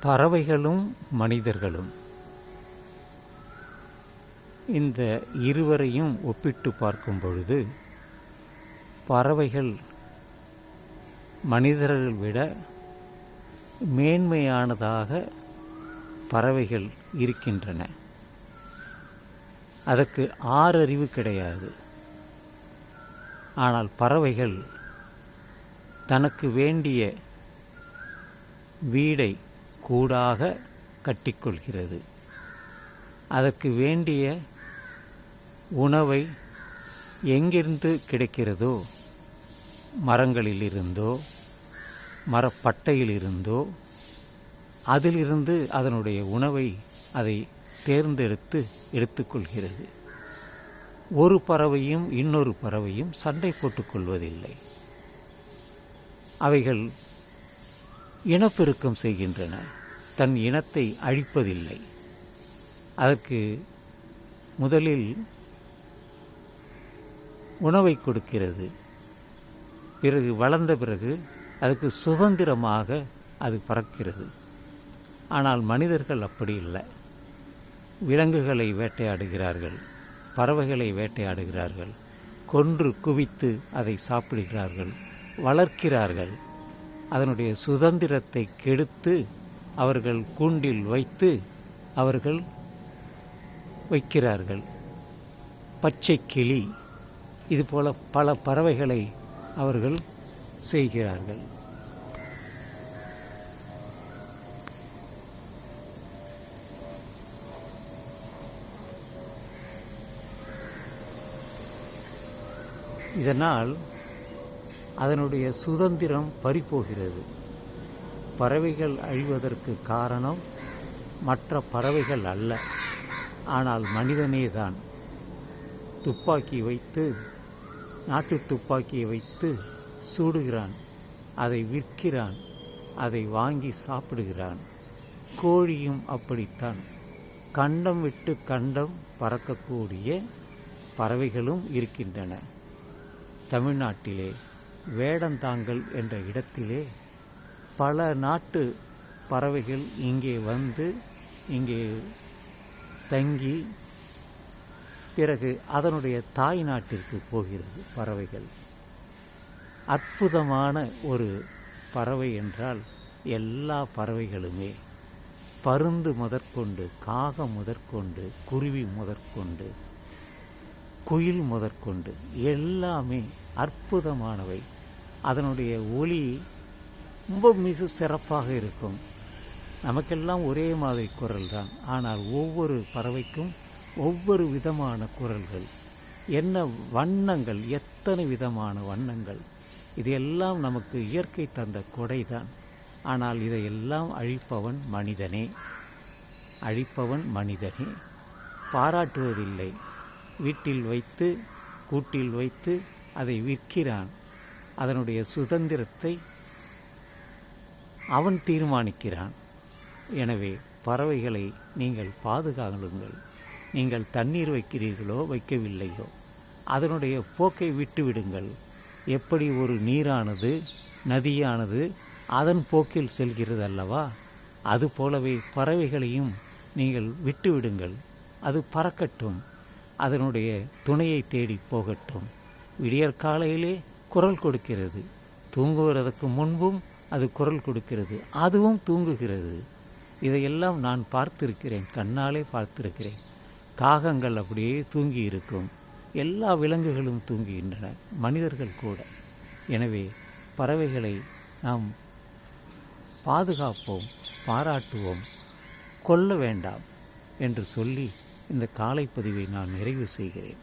பறவைகளும் மனிதர்களும். இந்த இருவரையும் ஒப்பிட்டு பார்க்கும் பொழுது பறவைகள் மனிதர்கள் விட மேன்மையானதாக பறவைகள் இருக்கின்றன. அதற்கு ஆறறிவு கிடையாது. ஆனால் பறவைகள் தனக்கு வேண்டிய வீடை கூடாக கட்டிக்கொள்கிறது. அதற்கு வேண்டிய உணவை எங்கிருந்து கிடைக்கிறதோ மரங்களிலிருந்தோ மரப்பட்டையிலிருந்தோ அதிலிருந்து அதனுடைய உணவை அதை தேர்ந்தெடுத்து எடுத்துக்கொள்கிறது. ஒரு பறவையும் இன்னொரு பறவையும் சண்டை போட்டுக்கொள்வதில்லை. அவைகள் இனப்பெருக்கம் செய்கின்றன. தன் இனத்தை அழிப்பதில்லை. அதற்கு முதலில் உணவை கொடுக்கிறது. பிறகு வளர்ந்த பிறகு அதுக்கு சுதந்திரமாக அது பறக்கிறது. ஆனால் மனிதர்கள் அப்படி இல்லை. விலங்குகளை வேட்டையாடுகிறார்கள் பறவைகளை வேட்டையாடுகிறார்கள் கொன்று குவித்து அதை சாப்பிடுகிறார்கள் வளர்க்கிறார்கள். அதனுடைய சுதந்திரத்தை கெடுத்து அவர்கள் கூண்டில் வைத்து அவர்கள் வைக்கிறார்கள். பச்சை கிளி இதுபோல பல பறவைகளை அவர்கள் செய்கிறார்கள். இதனால் அதனுடைய சுதந்திரம் பறிப்போகிறது பறவைகள் அழிவதற்கு காரணம் மற்ற பறவைகள் அல்ல. ஆனால் மனிதனே தான். துப்பாக்கி வைத்து நாட்டு துப்பாக்கியை வைத்து சூடுகிறான். அதை விற்கிறான். அதை வாங்கி சாப்பிடுகிறான். கோழியும் அப்படித்தான். கண்டம் விட்டு கண்டம் பறக்கக்கூடிய பறவைகளும் இருக்கின்றன. தமிழ்நாட்டிலே வேடந்தாங்கல் என்ற இடத்திலே பல நாட்டு பறவைகள் இங்கே வந்து இங்கே தங்கி பிறகு அதனுடைய தாய் நாட்டிற்கு போகிறது பறவைகள். அற்புதமான ஒரு பறவை என்றால் எல்லா பறவைகளுமே. பருந்து முதற்கொண்டு காகம் முதற்கொண்டு குருவி முதற்கொண்டு குயில் முதற்கொண்டு எல்லாமே அற்புதமானவை. அதனுடைய ஒளி ரொம்ப மிக சிறப்பாக இருக்கும். நமக்கெல்லாம் ஒரே மாதிரி குரல் தான். ஆனால் ஒவ்வொரு பறவைக்கும் ஒவ்வொரு விதமான குரல்கள். என்ன வண்ணங்கள் எத்தனை விதமான வண்ணங்கள். இதையெல்லாம் நமக்கு இயற்கை தந்த கொடைதான் ஆனால் இதையெல்லாம் அழிப்பவன் மனிதனே. அழிப்பவன் மனிதனே. பாராட்டுவதில்லை. வீட்டில் வைத்து கூட்டில் வைத்து அதை விற்கிறான். அதனுடைய சுதந்திரத்தை அவன் தீர்மானிக்கிறான். எனவே பறவைகளை நீங்கள் பாதுகாங்களுங்கள் நீங்கள் தண்ணீர் வைக்கிறீர்களோ வைக்கவில்லையோ அதனுடைய போக்கை விட்டுவிடுங்கள். எப்படி ஒரு நீரானது நதியானது அதன் போக்கில் செல்கிறது அல்லவா அதுபோலவே பறவைகளையும் நீங்கள் விட்டுவிடுங்கள். அது பறக்கட்டும். அதனுடைய துணையை தேடி போகட்டும். விடியற்காலையிலே குரல் கொடுக்கிறது. தூங்குவதற்கு முன்பும் அது குரல் கொடுக்கிறது அதுவும் தூங்குகிறது. இதையெல்லாம் நான் பார்த்திருக்கிறேன் கண்ணாலே பார்த்திருக்கிறேன். காகங்கள் அப்படியே தூங்கி இருக்கும். எல்லா விலங்குகளும் தூங்குகின்றன மனிதர்கள் கூட. எனவே பறவைகளை நாம் பாதுகாப்போம் பாராட்டுவோம் கொல்ல வேண்டாம் என்று சொல்லி இந்த காலை பதிவை நான் நிறைவு செய்கிறேன்.